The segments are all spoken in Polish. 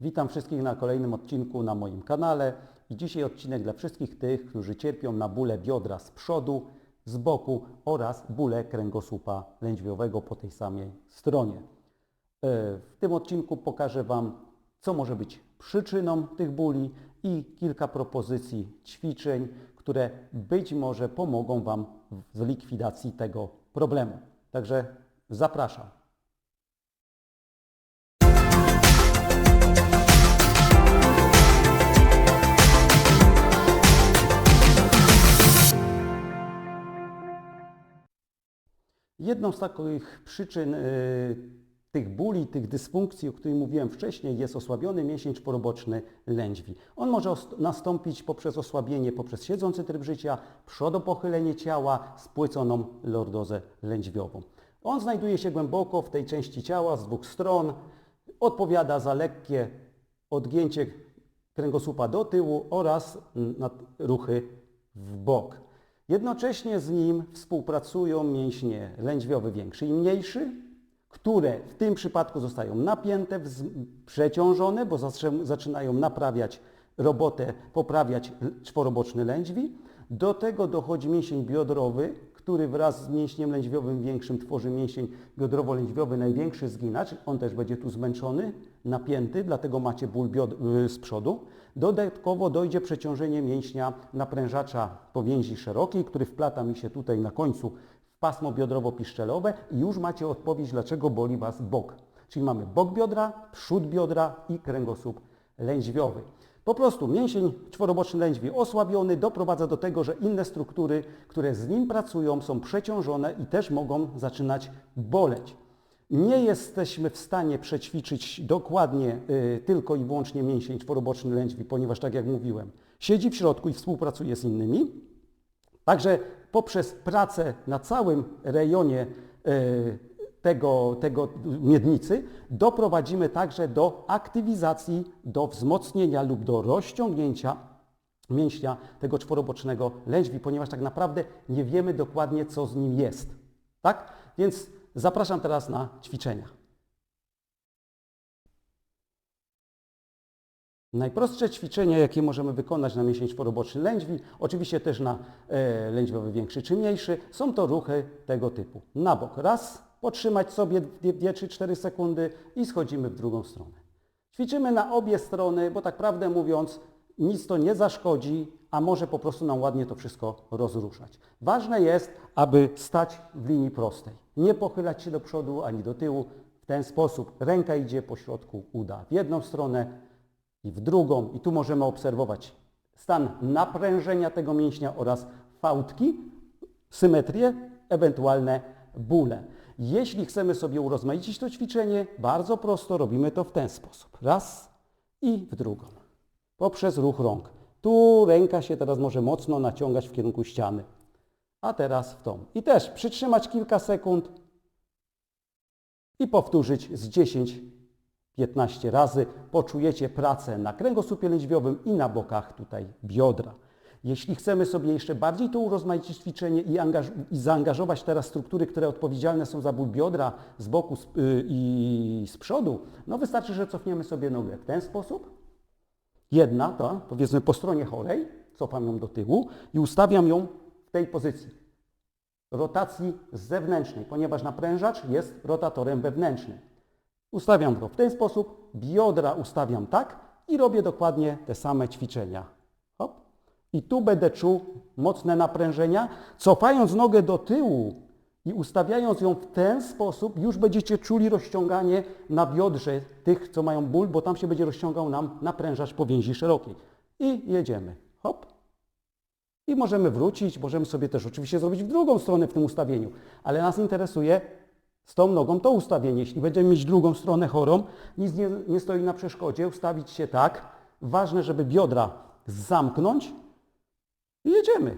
Witam wszystkich na kolejnym odcinku na moim kanale i dzisiaj odcinek dla wszystkich tych, którzy cierpią na bóle biodra z przodu, z boku oraz bóle kręgosłupa lędźwiowego po tej samej stronie. E, W tym odcinku pokażę Wam, co może być przyczyną tych bóli i kilka propozycji ćwiczeń, które być może pomogą Wam w likwidacji tego problemu. Także zapraszam. Jedną z takich przyczyn y, tych bóli, tych dysfunkcji, o których mówiłem wcześniej, jest osłabiony mięsień czworoboczny lędźwi. On może nastąpić poprzez osłabienie, poprzez siedzący tryb życia, przodopochylenie ciała, spłyconą lordozę lędźwiową. On znajduje się głęboko w tej części ciała z dwóch stron, odpowiada za lekkie odgięcie kręgosłupa do tyłu oraz ruchy w bok. Jednocześnie z nim współpracują mięśnie lędźwiowy większy i mniejszy, które w tym przypadku zostają napięte, przeciążone, bo zaczynają naprawiać robotę, poprawiać czworoboczny lędźwi. Do tego dochodzi mięsień biodrowy, który wraz z mięśniem lędźwiowym większym tworzy mięsień biodrowo-lędźwiowy największy zginacz. On też będzie tu zmęczony, napięty, dlatego macie ból y, z przodu. Dodatkowo dojdzie przeciążenie mięśnia naprężacza powięzi szerokiej, który wplata mi się tutaj na końcu w pasmo biodrowo-piszczelowe i już macie odpowiedź, dlaczego boli Was bok. Czyli mamy bok biodra, przód biodra i kręgosłup lędźwiowy. Po prostu mięsień czworoboczny lędźwi osłabiony doprowadza do tego, że inne struktury, które z nim pracują, są przeciążone i też mogą zaczynać boleć. Nie jesteśmy w stanie przećwiczyć dokładnie y, tylko i wyłącznie mięsień czworoboczny lędźwi, ponieważ tak jak mówiłem, siedzi w środku i współpracuje z innymi. Także poprzez pracę na całym rejonie e, tego, tego miednicy doprowadzimy także do aktywizacji, do wzmocnienia lub do rozciągnięcia mięśnia tego czworobocznego lędźwi, ponieważ tak naprawdę nie wiemy dokładnie, co z nim jest. Tak? Więc zapraszam teraz na ćwiczenia. Najprostsze ćwiczenia, jakie możemy wykonać na mięsień czworoboczny lędźwi, oczywiście też na e, lędźwiowy większy czy mniejszy, są to ruchy tego typu. Na bok raz, potrzymać sobie 2 czy 4 sekundy i schodzimy w drugą stronę. Ćwiczymy na obie strony, bo tak prawdę mówiąc, nic to nie zaszkodzi, a może po prostu nam ładnie to wszystko rozruszać. Ważne jest, aby stać w linii prostej. Nie pochylać się do przodu ani do tyłu. W ten sposób ręka idzie po środku uda w jedną stronę, i w drugą. I tu możemy obserwować stan naprężenia tego mięśnia oraz fałdki, symetrię, ewentualne bóle. Jeśli chcemy sobie urozmaicić to ćwiczenie, bardzo prosto robimy to w ten sposób. Raz i w drugą. Poprzez ruch rąk. Tu ręka się teraz może mocno naciągać w kierunku ściany. A teraz w tą. I też przytrzymać kilka sekund i powtórzyć z 10 15 razy poczujecie pracę na kręgosłupie lędźwiowym i na bokach tutaj biodra. Jeśli chcemy sobie jeszcze bardziej to urozmaicić ćwiczenie i, i zaangażować teraz struktury, które odpowiedzialne są za ból biodra z boku z, y, i z przodu, no wystarczy, że cofniemy sobie nogę w ten sposób. Jedna, to powiedzmy po stronie chorej, cofam ją do tyłu i ustawiam ją w tej pozycji rotacji zewnętrznej, ponieważ naprężacz jest rotatorem wewnętrznym. Ustawiam go w ten sposób, biodra ustawiam tak i robię dokładnie te same ćwiczenia. I tu będę czuł mocne naprężenia. Cofając nogę do tyłu i ustawiając ją w ten sposób, już będziecie czuli rozciąganie na biodrze tych, co mają ból, bo tam się będzie rozciągał nam naprężacz powięzi szerokiej. I jedziemy. Hop. I możemy wrócić, możemy sobie też oczywiście zrobić w drugą stronę w tym ustawieniu, ale nas interesuje z tą nogą to ustawienie. Jeśli będziemy mieć drugą stronę chorą, nic nie, nie stoi na przeszkodzie, ustawić się tak. Ważne, żeby biodra zamknąć i jedziemy.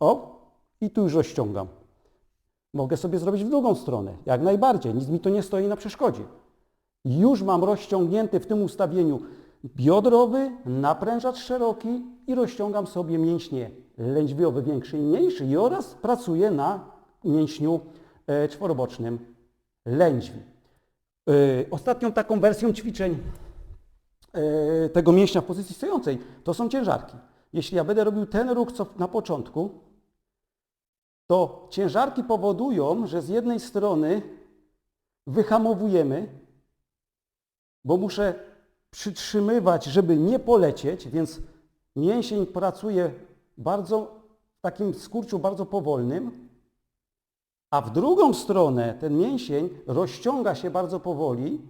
O, i tu już rozciągam. Mogę sobie zrobić w drugą stronę, jak najbardziej, nic mi to nie stoi na przeszkodzie. Już mam rozciągnięty w tym ustawieniu biodrowy, naprężacz szeroki i rozciągam sobie mięśnie lędźwiowy większy i mniejszy i oraz pracuję na mięśniu e, czworobocznym lędźwi. E, Ostatnią taką wersją ćwiczeń e, tego mięśnia w pozycji stojącej, to są ciężarki. Jeśli ja będę robił ten ruch, co na początku, to ciężarki powodują, że z jednej strony wyhamowujemy, bo muszę przytrzymywać, żeby nie polecieć, więc mięsień pracuje bardzo w takim skurczu bardzo powolnym, a w drugą stronę ten mięsień rozciąga się bardzo powoli,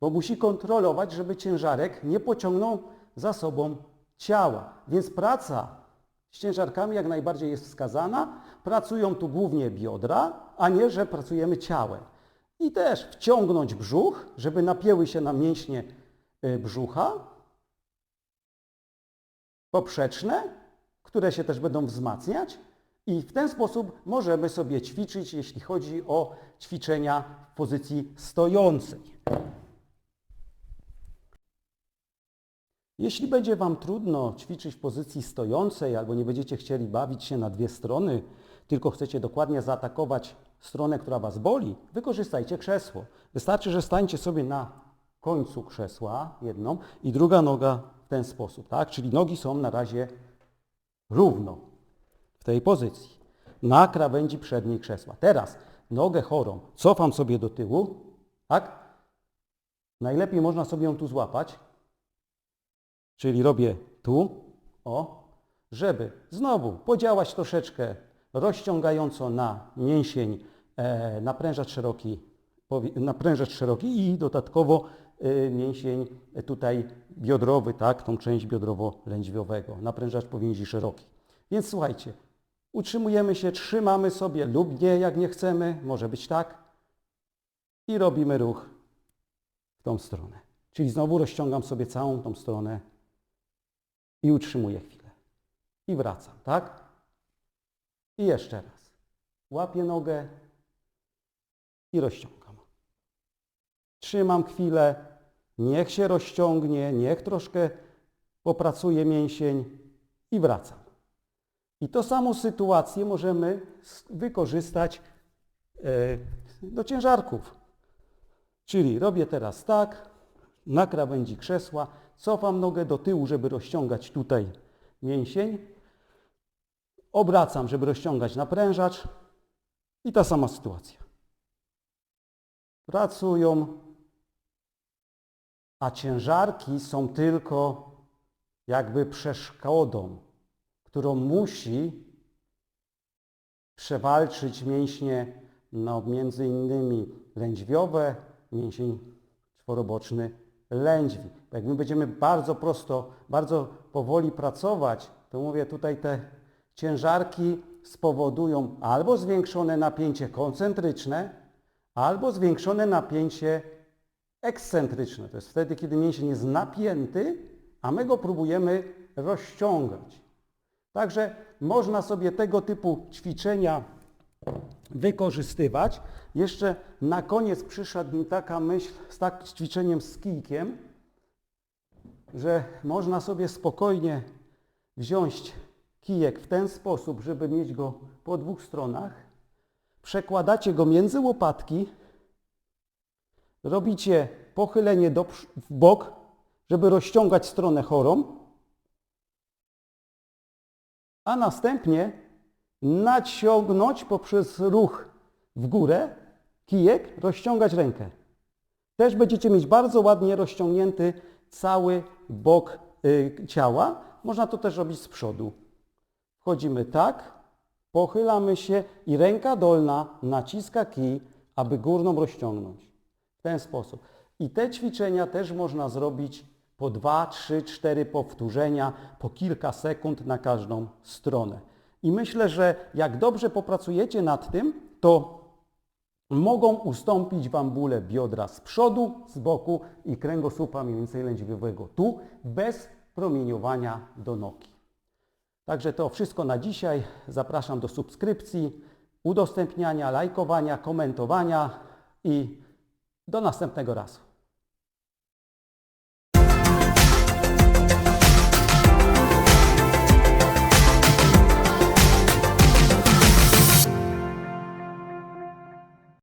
bo musi kontrolować, żeby ciężarek nie pociągnął za sobą ciała. Więc praca z ciężarkami jak najbardziej jest wskazana. Pracują tu głównie biodra, a nie, że pracujemy ciałem. I też wciągnąć brzuch, żeby napięły się na mięśnie y, brzucha poprzeczne, które się też będą wzmacniać i w ten sposób możemy sobie ćwiczyć, jeśli chodzi o ćwiczenia w pozycji stojącej. Jeśli będzie Wam trudno ćwiczyć w pozycji stojącej albo nie będziecie chcieli bawić się na dwie strony, tylko chcecie dokładnie zaatakować stronę, która Was boli, wykorzystajcie krzesło. Wystarczy, że stańcie sobie na końcu krzesła jedną i druga noga w ten sposób, tak? Czyli nogi są na razie równo w tej pozycji. Na krawędzi przedniej krzesła. Teraz nogę chorą cofam sobie do tyłu, tak? Najlepiej można sobie ją tu złapać, czyli robię tu, o, żeby znowu podziałać troszeczkę rozciągająco na mięsień, e, naprężacz szeroki, powi- naprężacz szeroki i dodatkowo e, mięsień tutaj biodrowy, tak, tą część biodrowo-lędźwiowego, naprężacz powięzi szeroki. Więc słuchajcie, utrzymujemy się, trzymamy sobie lub nie, jak nie chcemy, może być tak i robimy ruch w tą stronę. Czyli znowu rozciągam sobie całą tą stronę i utrzymuję chwilę. I wracam, tak? I jeszcze raz. Łapię nogę i rozciągam. Trzymam chwilę, niech się rozciągnie, niech troszkę popracuje mięsień i wracam. I tą samą sytuację możemy wykorzystać e, do ciężarków. Czyli robię teraz tak, na krawędzi krzesła, cofam nogę do tyłu, żeby rozciągać tutaj mięsień, obracam, żeby rozciągać naprężacz i ta sama sytuacja. Pracują, a ciężarki są tylko jakby przeszkodą, którą musi przewalczyć mięśnie, no, między innymi lędźwiowe, mięsień czworoboczny lędźwi. Jak my będziemy bardzo prosto, bardzo powoli pracować, to mówię tutaj te ciężarki spowodują albo zwiększone napięcie koncentryczne, albo zwiększone napięcie ekscentryczne. To jest wtedy, kiedy mięsień jest napięty, a my go próbujemy rozciągać. Także można sobie tego typu ćwiczenia wykorzystywać. Jeszcze na koniec przyszła mi taka myśl z takim ćwiczeniem z kijkiem, że można sobie spokojnie wziąć kijek w ten sposób, żeby mieć go po dwóch stronach. Przekładacie go między łopatki, robicie pochylenie do, w bok, żeby rozciągać stronę chorą, a następnie naciągnąć poprzez ruch w górę kijek, rozciągać rękę. Też będziecie mieć bardzo ładnie rozciągnięty cały bok y, ciała. Można to też robić z przodu. Wchodzimy tak, pochylamy się i ręka dolna naciska kij, aby górną rozciągnąć. W ten sposób. I te ćwiczenia też można zrobić po 2, 3, 4 powtórzenia, po kilka sekund na każdą stronę. I myślę, że jak dobrze popracujecie nad tym, to mogą ustąpić Wam bóle biodra z przodu, z boku i kręgosłupa mniej więcej lędźwiowego tu, bez promieniowania do nogi. Także to wszystko na dzisiaj. Zapraszam do subskrypcji, udostępniania, lajkowania, komentowania i do następnego razu.